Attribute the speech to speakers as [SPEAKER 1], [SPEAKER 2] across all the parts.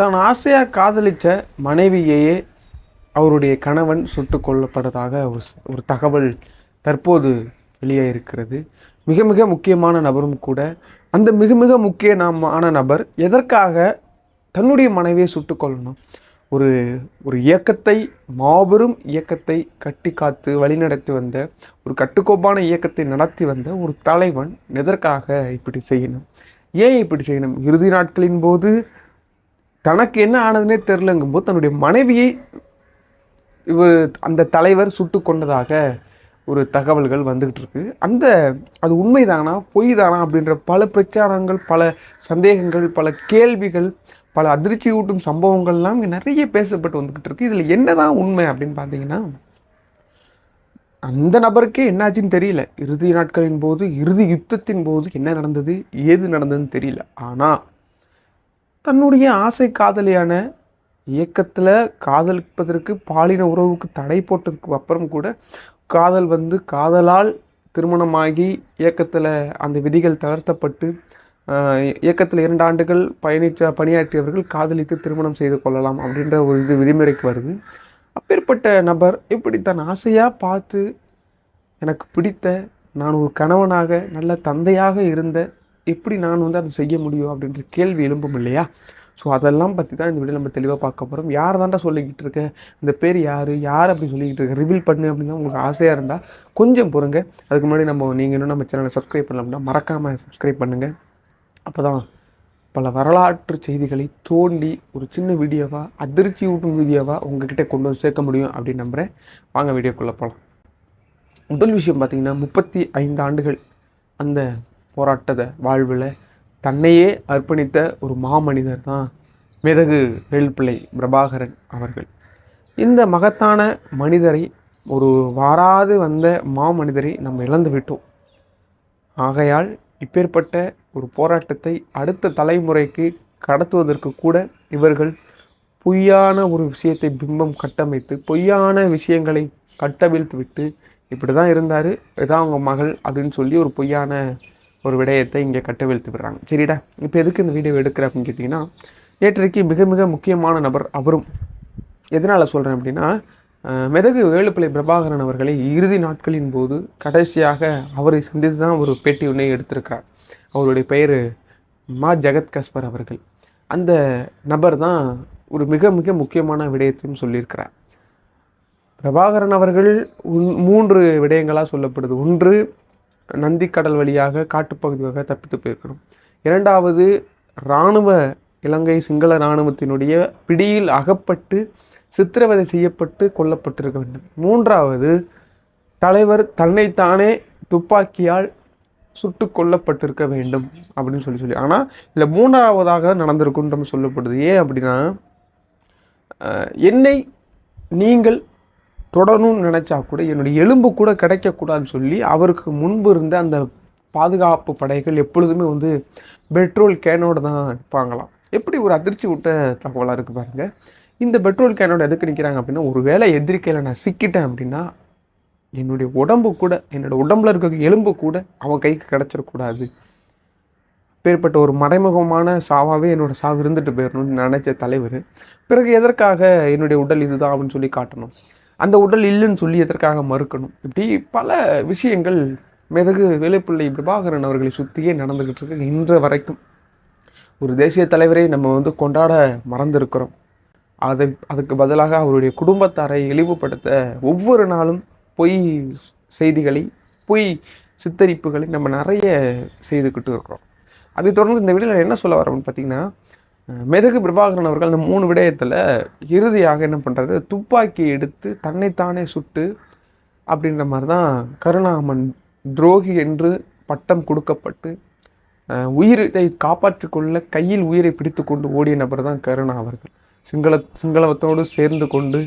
[SPEAKER 1] தான் ஆசையாக காதலித்த மனைவியையே அவருடைய கணவன் சுட்டு கொல்லப்பட்டதாக ஒரு ஒரு தகவல் தற்போது வெளியே இருக்கிறது. மிக மிக முக்கியமான நபரும் கூட அந்த மிக மிக முக்கியமான நபர் எதற்காக தன்னுடைய மனைவியை சுட்டு கொள்ளணும் ஒரு ஒரு இயக்கத்தை மாபெரும் இயக்கத்தை கட்டி காத்து வழிநடத்தி வந்த ஒரு கட்டுக்கோப்பான இயக்கத்தை நடத்தி வந்த ஒரு தலைவன் எதற்காக இப்படி செய்யணும்? ஏன் இப்படி செய்யணும்? இறுதி நாட்களின் போது தனக்கு என்ன ஆனதுனே தெரிலங்கும்போது தன்னுடைய மனைவியை இவர் அந்த தலைவர் சுட்டு கொண்டதாக ஒரு தகவல்கள் வந்துக்கிட்டு இருக்கு. அந்த அது உண்மைதானா? பொய் தானா அப்படின்ற பல பிரச்சாரங்கள் பல சந்தேகங்கள் பல கேள்விகள் பல அதிர்ச்சியூட்டும் சம்பவங்கள்லாம் இங்கே நிறைய பேசப்பட்டு வந்துக்கிட்டு இருக்கு. இதில் என்னதான் உண்மை அப்படின்னு பார்த்தீங்கன்னா அந்த நபருக்கே என்னாச்சுன்னு தெரியல. இறுதி நாட்களின் போது இறுதி யுத்தத்தின் போது என்ன நடந்தது ஏது நடந்ததுன்னு தெரியல. ஆனால் தன்னுடைய ஆசை காதலியான இயக்கத்தில் காதலிப்பதற்கு பாலின உறவுக்கு தடை போட்டதுக்கு அப்புறம் கூட காதல் வந்து காதலால் திருமணமாகி இயக்கத்தில் அந்த விதிகள் தளர்த்தப்பட்டு இயக்கத்தில் இரண்டு ஆண்டுகள் பயணித்த பணியாற்றியவர்கள் காதலித்து திருமணம் செய்து கொள்ளலாம் அப்படின்ற ஒரு இது விதிமுறைக்கு வருது. அப்பேற்பட்ட நபர் இப்படி தன் ஆசையாக பார்த்து எனக்கு பிடித்த நான் ஒரு கணவனாக நல்ல தந்தையாக இருந்த எப்படி நான் வந்து அதை செய்ய முடியும் அப்படின்ற கேள்வி எழும்பும் இல்லையா? ஸோ அதெல்லாம் பற்றி தான் இந்த வீடியோ நம்ம தெளிவாக பார்க்க போகிறோம் யார் தாண்டா சொல்லிக்கிட்டு இருக்க? இந்த பேர் யார்? யார் அப்படி சொல்லிக்கிட்டு இருக்க? ரிவீல் பண்ணு அப்படின்னா உங்களுக்கு ஆசையாக இருந்தால் கொஞ்சம் பொறுங்க. அதுக்கு முன்னாடி நம்ம நீங்கள் இன்னும் நம்ம சேனலை சப்ஸ்கிரைப் பண்ணலாம்னா மறக்காமல் சப்ஸ்கிரைப் பண்ணுங்கள் அப்போ தான் பல வரலாற்று செய்திகளை தோண்டி ஒரு சின்ன வீடியோவாக அதிர்ச்சி ஊட்டும் வீடியோவாக உங்ககிட்ட கொண்டு வந்து சேர்க்க முடியும் அப்படின்னு நம்புகிறேன் வாங்க வீடியோக்குள்ளே போகலாம் முதல் விஷயம் பார்த்திங்கன்னா முப்பத்தி ஐந்து ஆண்டுகள் அந்த போராட்டத்தை வாழ்வில் தன்னையே அர்ப்பணித்த ஒரு மாமனிதர் தான் மிதகு வேல்பிள்ளை பிரபாகரன் அவர்கள். இந்த மகத்தான மனிதரை ஒரு வாராது வந்த மாமனிதரை நம்ம இழந்து விட்டோம். ஆகையால் இப்பேற்பட்ட ஒரு போராட்டத்தை அடுத்த தலைமுறைக்கு கடத்துவதற்கு கூட இவர்கள் பொய்யான ஒரு விஷயத்தை பிம்பம் கட்டமைத்து பொய்யான விஷயங்களை கட்டவிழ்த்து விட்டு இப்படி தான் இருந்தார் இதான் அவங்க மகள் அப்படின்னு சொல்லி ஒரு பொய்யான ஒரு விடயத்தை இங்கே கட்டவிழ்த்து விடுறாங்க. சரிடா இப்போ எதுக்கு இந்த வீடியோ எடுக்கிற அப்படின்னு கேட்டிங்கன்னா நேற்றைக்கு மிக மிக முக்கியமான நபர் அவரும். எதனால் சொல்கிறேன் அப்படின்னா மெதகு வேலுப்பிள்ளை பிரபாகரன் அவர்களை இறுதி நாட்களின் போது கடைசியாக அவரை சந்தித்து தான் ஒரு பேட்டி ஒன்றை எடுத்திருக்கிறார். அவருடைய பெயர் மா ஜெகத் கஸ்பர் அவர்கள். அந்த நபர் தான் ஒரு மிக மிக முக்கியமான விடயத்தையும் சொல்லியிருக்கிறார். பிரபாகரன் அவர்கள் உன்- மூன்று விடயங்களாக சொல்லப்படுது. ஒன்று நந்திக்கடல் வழியாக காட்டுப்பகுதியாக தப்பித்து போயிருக்கணும் இரண்டாவது இராணுவ இலங்கை சிங்கள இராணுவத்தினுடைய பிடியில் அகப்பட்டு சித்திரவதை செய்யப்பட்டு கொல்லப்பட்டிருக்க வேண்டும். மூன்றாவது தலைவர் தன்னைத்தானே துப்பாக்கியால் சுட்டு கொல்லப்பட்டிருக்க வேண்டும் அப்படின்னு சொல்லி சொல்லி. ஆனால் இதில் மூன்றாவதாக நடந்திருக்கும் நம்ம சொல்லப்படுது. ஏன் அப்படின்னா என்னை நீங்கள் தொடணும்னு நினச்சா கூட என்னுடைய எலும்பு கூட கிடைக்கக்கூடாதுன்னு சொல்லி அவருக்கு முன்பு இருந்த அந்த பாதுகாப்பு படைகள் எப்பொழுதுமே வந்து பெட்ரோல் கேனோடு தான் இருப்பாங்களாம் எப்படி ஒரு அதிர்ச்சி விட்ட தகவலாக இருக்குது பாருங்கள் இந்த பெட்ரோல் கேனோட எதுக்கு நிற்கிறாங்க அப்படின்னா ஒரு வேளை எதிர்க்கையில் நான் சிக்கிட்டேன் அப்படின்னா என்னுடைய உடம்பு கூட என்னோடய உடம்புல இருக்க எலும்பு கூட அவன் கைக்கு கிடச்சிடக்கூடாது. பேர்பட்ட ஒரு மறைமுகமான சாவாகவே என்னோடய சாவு இருந்துட்டு போயிடணும்னு நினச்ச தலைவர் பிறகு எதற்காக என்னுடைய உடல் இதுதான் அப்படின்னு சொல்லி காட்டணும். அந்த உடல் இல்லைன்னு சொல்லி எதற்காக மறுக்கணும்? இப்படி பல விஷயங்கள் மிதகு வேலைப்பிள்ளை பிரபாகரன் அவர்களை சுற்றியே நடந்துக்கிட்டு இருக்கு இன்று வரைக்கும். ஒரு தேசிய தலைவரை நம்ம வந்து கொண்டாட மறந்திருக்கிறோம். அதை அதுக்கு பதிலாக அவருடைய குடும்பத்தாரை இழிவுபடுத்த ஒவ்வொரு நாளும் பொய் செய்திகளை பொய் சித்தரிப்புகளை நம்ம நிறைய செய்துக்கிட்டு இருக்கிறோம். அதை தொடர்ந்து இந்த வீடியோவில் என்ன சொல்ல வரோம்னு பார்த்தீங்கன்னா மெதகு பிரபாகரன் அவர்கள் அந்த மூணு விடயத்தில் இறுதியாக என்ன பண்ணுறாரு துப்பாக்கி எடுத்து தன்னைத்தானே சுட்டு அப்படின்ற மாதிரி தான் கருணாமன் துரோகி என்று பட்டம் கொடுக்கப்பட்டு உயிரை காப்பாற்றிக் கொள்ள கையில் உயிரை பிடித்து கொண்டு ஓடிய நபர் தான் கருணா அவர்கள். சிங்கள சிங்களத்தோடு சேர்ந்து கொண்டு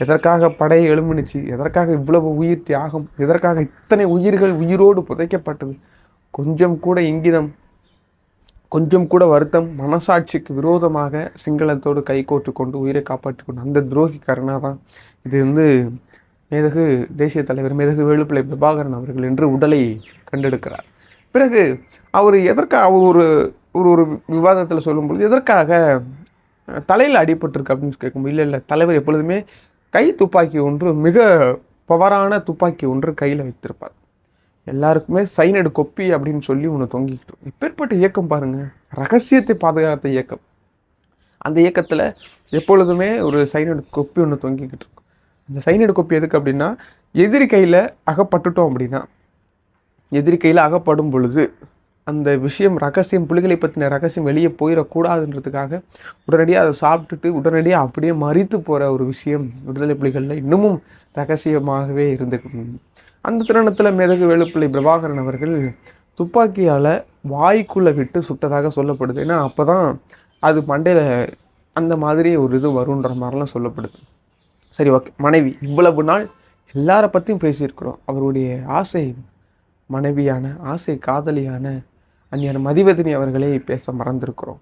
[SPEAKER 1] எதற்காக படை எழுமினுச்சு எதற்காக இவ்வளவு உயிர் தியாகம் எதற்காக இத்தனை உயிர்கள் உயிரோடு புதைக்கப்பட்டது? கொஞ்சம் கூட இங்கிதம் கொஞ்சம் கூட வருத்தம் மனசாட்சிக்கு விரோதமாக சிங்களத்தோடு கைகோட்டு கொண்டு உயிரை காப்பாற்றி கொண்டு அந்த துரோகி கருணா தான். இது வந்து மேதகு தேசிய தலைவர் மேதகு வேலுப்பிள்ளை பிரபாகரன் அவர்கள் என்று உடலை கண்டெடுக்கிறார். பிறகு அவர் எதற்காக அவர் ஒரு ஒரு ஒரு விவாதத்தில் சொல்லும்பொழுது எதற்காக தலையில் அடிபட்டிருக்கு அப்படின்னு கேட்கும்போது இல்லை இல்லை தலைவர் எப்பொழுதுமே கை துப்பாக்கி ஒன்று மிக பவரான துப்பாக்கி ஒன்று கையில் வைத்திருப்பார். எல்லாருக்குமே சைனடு கொப்பி அப்படின்னு சொல்லி ஒன்று தொங்கிக்கிட்டு இப்பேற்பட்ட இயக்கம் பாருங்கள் ரகசியத்தை பாதுகாத்த இயக்கம். அந்த இயக்கத்தில் எப்பொழுதுமே ஒரு சைனடு கொப்பி ஒன்று தொங்கிக்கிட்டு இருக்கும். அந்த சைனடு கொப்பி எதுக்கு அப்படின்னா எதிரி கையில் அகப்பட்டுட்டோம் அப்படின்னா எதிரி கையில் அகப்படும் பொழுது அந்த விஷயம் ரகசியம் புலிகளை பற்றின ரகசியம் வெளியே போயிடக்கூடாதுன்றதுக்காக உடனடியாக அதை சாப்பிட்டுட்டு உடனடியாக அப்படியே மறித்து போகிற ஒரு விஷயம் விடுதலை புலிகளில் இன்னமும் ரகசியமாகவே இருந்து அந்த தருணத்தில் மெதகு வேலுப்பிள்ளை பிரபாகரன் அவர்கள் துப்பாக்கியால் வாய்க்குள்ளே விட்டு சுட்டதாக சொல்லப்படுது. ஏன்னா அப்போ தான் அது மண்டையில் அந்த மாதிரி ஒரு இது வருன்ற மாதிரிலாம் சொல்லப்படுது. சரி ஓகே. மனைவி இவ்வளவு நாள் எல்லாரை பற்றியும் பேசியிருக்கிறோம். அவருடைய ஆசை மனைவியான ஆசை காதலியான அந்நியர் மதிவதினி அவர்களே பேச மறந்திருக்கிறோம்.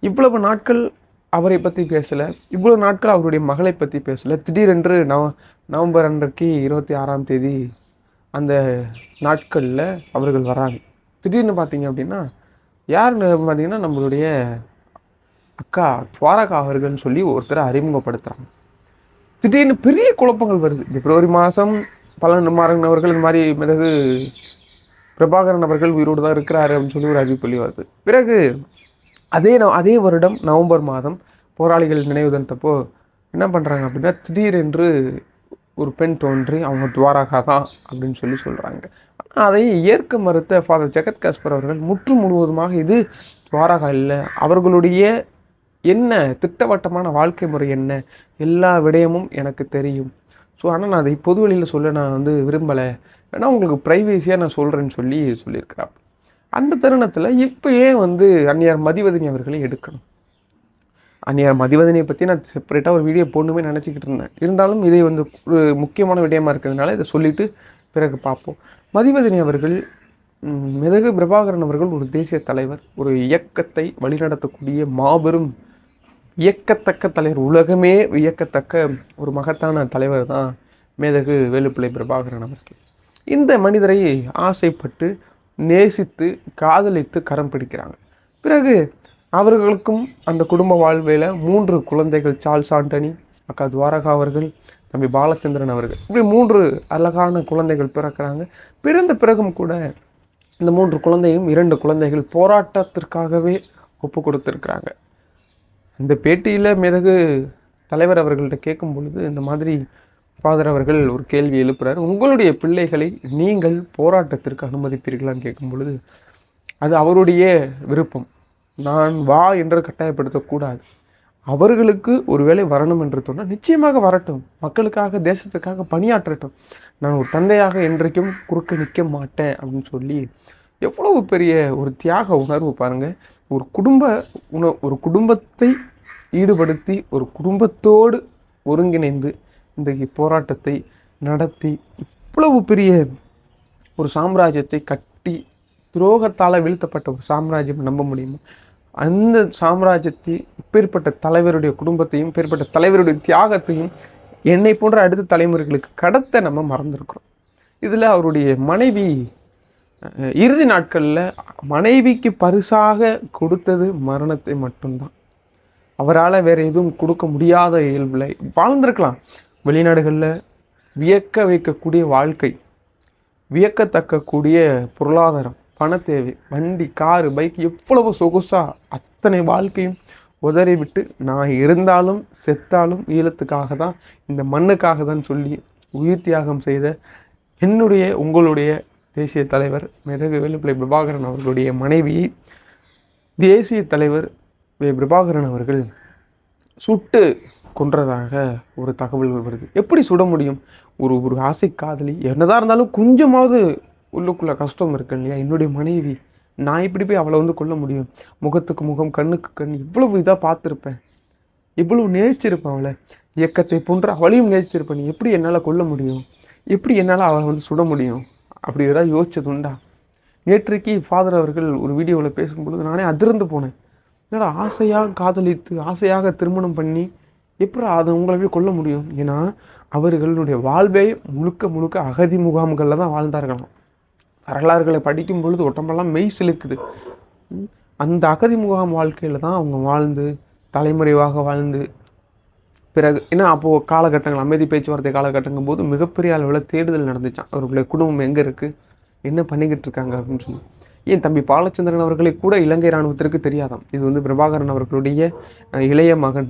[SPEAKER 1] இவ்வளவு நாட்கள் அவரை பற்றி பேசலை. இவ்வளோ நாட்கள் அவருடைய மகளை பற்றி பேசலை. திடீரென்று நவ நவம்பர் அன்றைக்கு இருபத்தி ஆறாம் தேதி அந்த நாட்களில் அவர்கள் வராங்க. திடீர்னு பார்த்தீங்க அப்படின்னா யாருன்னு பார்த்தீங்கன்னா நம்மளுடைய அக்கா துவாரகா அவர்கள்னு சொல்லி ஒருத்தரை அறிமுகப்படுத்துகிறாங்க திடீர்னு பெரிய குழப்பங்கள் வருது. பிப்ரவரி மாதம் பல மாறன் அவர்கள் இந்த மாதிரி மிதகு பிரபாகரன் அவர்கள் உயிரோடு தான் இருக்கிறாரு அப்படின்னு சொல்லி ஒரு அறிவிப்பள்ளி வருது பிறகு அதே ந- அதே வருடம் நவம்பர் மாதம் போராளிகள் நினைவு தினத்தப்போ என்ன பண்ணுறாங்க அப்படின்னா திடீரென்று ஒரு பெண் தோன்றி அவங்க துவாராகா தான் அப்படின்னு சொல்லி சொல்கிறாங்க ஆனால் அதை ஏற்க மறுத்த ஃபாதர் ஜெகத் காஸ்பர் அவர்கள் முற்று முழுவதுமாக இது துவாராகா இல்லை. அவர்களுடைய என்ன திட்டவட்டமான வாழ்க்கை முறை என்ன? எல்லா விடயமும் எனக்கு தெரியும். ஸோ ஆனால் நான் அதை பொதுவெளியில் சொல்ல நான் வந்து விரும்பலை. ஏன்னா உங்களுக்கு ப்ரைவேசியாக நான் சொல்கிறேன்னு சொல்லி சொல்லியிருக்கிறார். அந்த தருணத்தில் இப்போ ஏன் வந்து அந்நியார் மதிவதனி அவர்களை எடுக்கணும். அந்நியார் மதிவதனியை பற்றி நான் செப்பரேட்டாக ஒரு வீடியோ போடணுமே நினச்சிக்கிட்டு இருந்தேன். இருந்தாலும் இதை வந்து ஒரு முக்கியமான விடயமாக இருக்கிறதுனால இதை சொல்லிவிட்டு பிறகு பார்ப்போம். மதிவதனி அவர்கள் மிதகு பிரபாகரன் அவர்கள் ஒரு தேசிய தலைவர். ஒரு இயக்கத்தை வழிநடத்தக்கூடிய மாபெரும் இயக்கத்தக்க தலைவர். உலகமே வியக்கத்தக்க ஒரு மகத்தான தலைவர் தான் மேதகு வேலுப்பிள்ளை பிரபாகரன் அவர்கள். இந்த மனிதரை ஆசைப்பட்டு நேசித்து காதலித்து கரம் பிடிக்கிறாங்க. பிறகு அவர்களுக்கும் அந்த குடும்ப வாழ்வில் மூன்று குழந்தைகள் சார்ல்ஸ் ஆண்டனி அக்கா துவாரகா அவர்கள் தம்பி பாலச்சந்திரன் அவர்கள். இப்படி மூன்று அழகான குழந்தைகள் பிறக்கிறாங்க. பிறந்த பிறகும் கூட இந்த மூன்று குழந்தையும் இரண்டு குழந்தைகள் போராட்டத்திற்காகவே ஒப்பு கொடுத்துருக்குறாங்க. இந்த பேட்டியில் மிதகு தலைவர் அவர்கள்ட்ட கேட்கும் பொழுது இந்த மாதிரி ஃபாதர் அவர்கள் ஒரு கேள்வி எழுப்புறாரு. உங்களுடைய பிள்ளைகளை நீங்கள் போராட்டத்திற்கு அனுமதிப்பீர்களான்னு கேட்கும் பொழுது அது அவருடைய விருப்பம். நான் வா என்று கட்டாயப்படுத்தக்கூடாது. அவர்களுக்கு ஒருவேளை வரணும் என்று சொன்னால் நிச்சயமாக வரட்டும். மக்களுக்காக தேசத்துக்காக பணியாற்றட்டும். நான் ஒரு தந்தையாக என்றைக்கும் குறுக்க நிற்க மாட்டேன் அப்படின்னு சொல்லி எவ்வளவு பெரிய ஒரு தியாக உணர்வு பாருங்க. ஒரு குடும்ப உண ஒரு குடும்பத்தை ஈடுபடுத்தி ஒரு குடும்பத்தோடு ஒருங்கிணைந்து இந்த போராட்டத்தை நடத்தி இவ்வளவு பெரிய ஒரு சாம்ராஜ்யத்தை கட்டி துரோகத்தால் வீழ்த்தப்பட்ட ஒரு சாம்ராஜ்யம் நம்ப முடியுமா? அந்த சாம்ராஜ்யத்தை இப்பேற்பட்ட தலைவருடைய குடும்பத்தையும் இப்பேற்பட்ட தலைவருடைய தியாகத்தையும் என்னை போன்ற அடுத்த தலைமுறைகளுக்கு கடத்த நம்ம மறந்துருக்கிறோம். இதில் அவருடைய மனைவி இறுதி நாட்களில் மனைவிக்கு பரிசாக கொடுத்தது மரணத்தை மட்டும்தான். அவரால் வேறு எதுவும் கொடுக்க முடியாத இயல்பில் வாழ்ந்திருக்கலாம். வெளிநாடுகளில் வியக்க வைக்கக்கூடிய வாழ்க்கை வியக்கத்தக்கக்கூடிய பொருளாதாரம் பண தேவை வண்டி காரு பைக் எவ்வளவு சொகுசாக அத்தனை வாழ்க்கையும் உதறி விட்டு நான் இருந்தாலும் செத்தாலும் ஈழத்துக்காக தான் இந்த மண்ணுக்காக தான் சொல்லி உயிர் தியாகம் செய்த என்னுடைய உங்களுடைய தேசிய தலைவர் மெதகு வேலுப்பிள்ளை பிரபாகரன் அவர்களுடைய மனைவி தேசிய தலைவர் வே. பிரபாகரன் அவர்கள் சுட்டு கொன்றதாக ஒரு தகவல்கள் வருது எப்படி சுட முடியும்? ஒரு ஒரு ஆசை காதலி. என்னதான் இருந்தாலும் கொஞ்சமாவது உள்ளுக்குள்ளே கஷ்டம் இருக்கு இல்லையா? என்னுடைய மனைவி நான் இப்படி போய் அவளை வந்து கொல்ல முடியும்? முகத்துக்கு முகம் கண்ணுக்கு கண் இவ்வளவு இதாக பார்த்துருப்பேன். இவ்வளவு நேசிச்சிருப்பேன் அவளை. இயக்கத்தை போன்ற அவளையும் நேசிச்சிருப்பேன். நீ எப்படி என்னால் கொல்ல முடியும்? எப்படி என்னால் அவளை வந்து சுட முடியும்? அப்படி ஏதாவது யோசிச்சது உண்டா? நேற்றைக்கு ஃபாதர் அவர்கள் ஒரு வீடியோவில் பேசும்பொழுது நானே அதிர்ந்து போனேன். என்னடா ஆசையாக காதலித்து ஆசையாக திருமணம் பண்ணி எப்படி அதை உங்களை போய் கொல்ல முடியும்? ஏன்னா அவர்களுடைய வாழ்வை முழுக்க முழுக்க அகதி முகாம்களில் தான் வாழ்ந்தார்களாம். வரலாறுகளை படிக்கும் பொழுது உடம்பெல்லாம் மெய் சிலுக்குது அந்த அகதி முகாம் வாழ்க்கையில் தான் அவங்க வாழ்ந்து தலைமுறைவாக வாழ்ந்து பிறகு ஏன்னா அப்போது காலகட்டங்கள் அமைதி பேச்சுவார்த்தை காலகட்டங்கும் போது மிகப்பெரிய அளவில் தேடுதல் நடந்துச்சான் அவர்களுடைய குடும்பம் எங்கே இருக்குது என்ன பண்ணிக்கிட்டு இருக்காங்க அப்படின்னு சொல்லி ஏன் தம்பி பாலச்சந்திரன் அவர்களை கூட இலங்கை இராணுவத்திற்கு தெரியாதாம்? இது வந்து பிரபாகரன் அவர்களுடைய இளைய மகன்.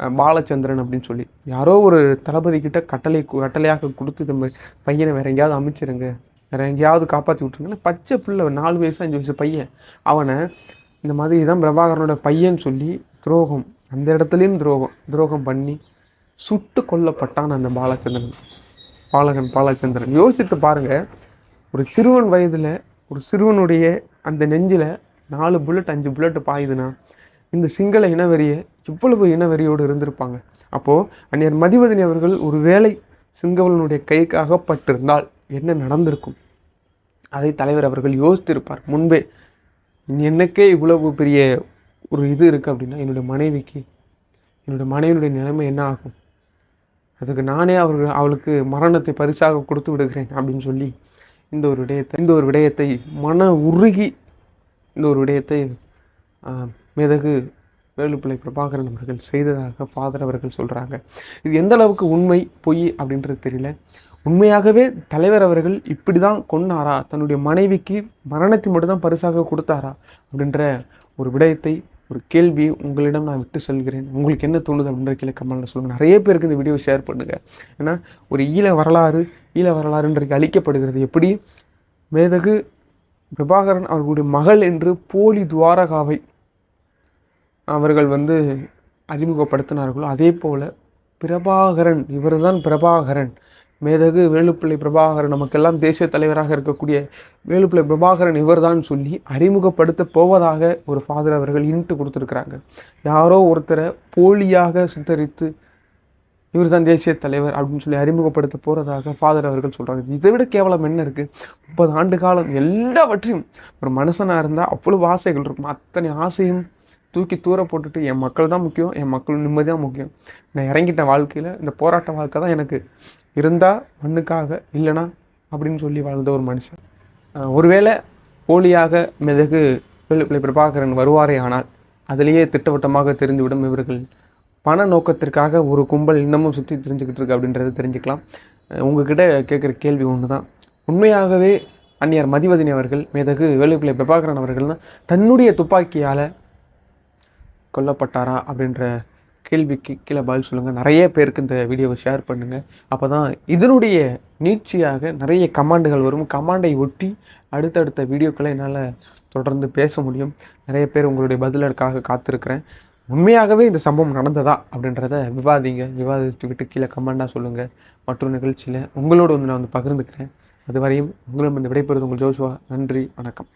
[SPEAKER 1] பாலச்சந்திரன் அப்படின்னு சொல்லி. யாரோ ஒரு தளபதி கிட்ட கட்டளை கட்டளையாக கொடுத்து இந்த பையனை வேற எங்கேயாவது அமைச்சிருங்க. வேற எங்கேயாவது காப்பாற்றி விட்டுருங்கன்னு பச்சை பிள்ளை நாலு வயசு அஞ்சு வயசு பையன். அவனை இந்த மாதிரி தான் பிரபாகரனோட பையன் சொல்லி துரோகம் அந்த இடத்துலையும் துரோகம் துரோகம் பண்ணி சுட்டு கொல்லப்பட்டான் அந்த பாலச்சந்திரன். பாலகன் பாலச்சந்திரன். யோசித்து பாருங்கள் ஒரு சிறுவன் வயதில் ஒரு சிறுவனுடைய அந்த நெஞ்சில் நாலு புல்லட் அஞ்சு புல்லட் பாயுதுன்னா இந்த சிங்கள இனவெறியை இவ்வளவு இனவெறியோடு இருந்திருப்பாங்க. அப்போது அந்நியர் மதிவதனி அவர்கள் ஒரு வேளை சிங்கவலனுடைய கைக்கு அகப்பட்டிருந்தால் என்ன நடந்திருக்கும்? அதை தலைவர் அவர்கள் யோசித்திருப்பார். முன்பே எனக்கே இவ்வளவு பெரிய ஒரு இது இருக்குது அப்படின்னா என்னுடைய மனைவிக்கு என்னுடைய மனைவியுடைய நிலைமை என்ன ஆகும்? அதுக்கு நானே அவர்கள் அவளுக்கு மரணத்தை பரிசாக கொடுத்து விடுகிறேன் அப்படின்னு சொல்லி இந்த ஒரு விடயத்தை இந்த ஒரு விடயத்தை மன உருகி இந்த ஒரு விடயத்தை மேதகு வேலுப்பிள்ளை பிரபாகரன் அவர்கள் செய்ததாக ஃபாதர் அவர்கள் சொல்கிறாங்க இது எந்த அளவுக்கு உண்மை பொய் அப்படின்றது தெரியல. உண்மையாகவே தலைவர் அவர்கள் இப்படி தான் கொன்னாரா? தன்னுடைய மனைவிக்கு மரணத்தை மட்டும் தான் பரிசாக கொடுத்தாரா? அப்படின்ற ஒரு விடயத்தை ஒரு கேள்வி உங்களிடம் நான் விட்டு செல்கிறேன். உங்களுக்கு என்ன தோணுது அப்படின்ற கீழே கமெண்ட்ல சொல்லுங்கள் நிறைய பேருக்கு இந்த வீடியோ ஷேர் பண்ணுங்கள் ஏன்னா ஒரு ஈழ வரலாறு ஈழ வரலாறு இன்றைக்கு அளிக்கப்படுகிறது எப்படி? மேதகு பிரபாகரன் அவர்களுடைய மகள் என்று போலி துவாரகாவை அவர்கள் வந்து அறிமுகப்படுத்தினார்களோ அதே போல் பிரபாகரன் இவர்தான் பிரபாகரன். மேதகு வேலுப்பிள்ளை பிரபாகரன் நமக்கெல்லாம் தேசிய தலைவராக இருக்கக்கூடிய வேலுப்பிள்ளை பிரபாகரன் இவர்தான் சொல்லி அறிமுகப்படுத்த போவதாக ஒரு ஃபாதர் அவர்கள் இன்ட்டு கொடுத்துருக்குறாங்க. யாரோ ஒருத்தரை போலியாக சித்தரித்து இவர் தான் தேசிய தலைவர் அப்படின்னு சொல்லி அறிமுகப்படுத்த போகிறதாக ஃபாதர் அவர்கள் சொல்கிறாங்க இதை விட கேவலம் என்ன இருக்குது முப்பது ஆண்டு காலம் எல்லாவற்றையும் ஒரு மனுஷனாக இருந்தால் அவ்வளோ ஆசைகள் இருக்கும். அத்தனை ஆசையும் தூக்கி தூர போட்டுட்டு என் மக்கள் தான் முக்கியம் என் மக்கள் நிம்மதி தான் முக்கியம். நான் இறங்கிட்ட வாழ்க்கையில் இந்த போராட்ட வாழ்க்கை தான் எனக்கு. இருந்தால் மண்ணுக்காக இல்லைனா அப்படின்னு சொல்லி வாழ்ந்த ஒரு மனுஷன். ஒருவேளை போலியாக மிதகு வேலுப்பிள்ளை பிரபாகரன் வருவாரே ஆனால் அதிலேயே திட்டவட்டமாக தெரிந்துவிடும் இவர்கள். பண நோக்கத்திற்காக ஒரு கும்பல் இன்னமும் சுற்றி தெரிஞ்சுக்கிட்டு இருக்கு அப்படின்றத தெரிஞ்சுக்கலாம். உங்ககிட்ட கேட்குற கேள்வி ஒன்று தான் உண்மையாகவே அந்நியார் மதிவதனி அவர்கள் மேதகு வேலுப்பிள்ளை பிரபாகரன் அவர்கள்னா தன்னுடைய துப்பாக்கியால் கொல்லப்பட்டாரா அப்படின்ற கேள்விக்கு கீழே பதில் சொல்லுங்கள் நிறைய பேருக்கு இந்த வீடியோவை ஷேர் பண்ணுங்கள் அப்போ தான் இதனுடைய நீட்சியாக நிறைய கமாண்டுகள் வரும். கமாண்டை ஒட்டி அடுத்தடுத்த வீடியோக்களை என்னால் தொடர்ந்து பேச முடியும். நிறைய பேர் உங்களுடைய பதிலுக்காக காத்திருக்கிறேன். உண்மையாகவே இந்த சம்பவம் நடந்ததா அப்படின்றத விவாதிங்க. விவாதித்துக்கிட்டு கீழே கமெண்டாக சொல்லுங்கள் மற்றொரு நிகழ்ச்சியில் உங்களோட வந்து நான் வந்து பகிர்ந்துக்கிறேன். அதுவரையும் உங்களும் இந்த விடைபெறுவது உங்கள் ஜோஷுவா நன்றி. வணக்கம்.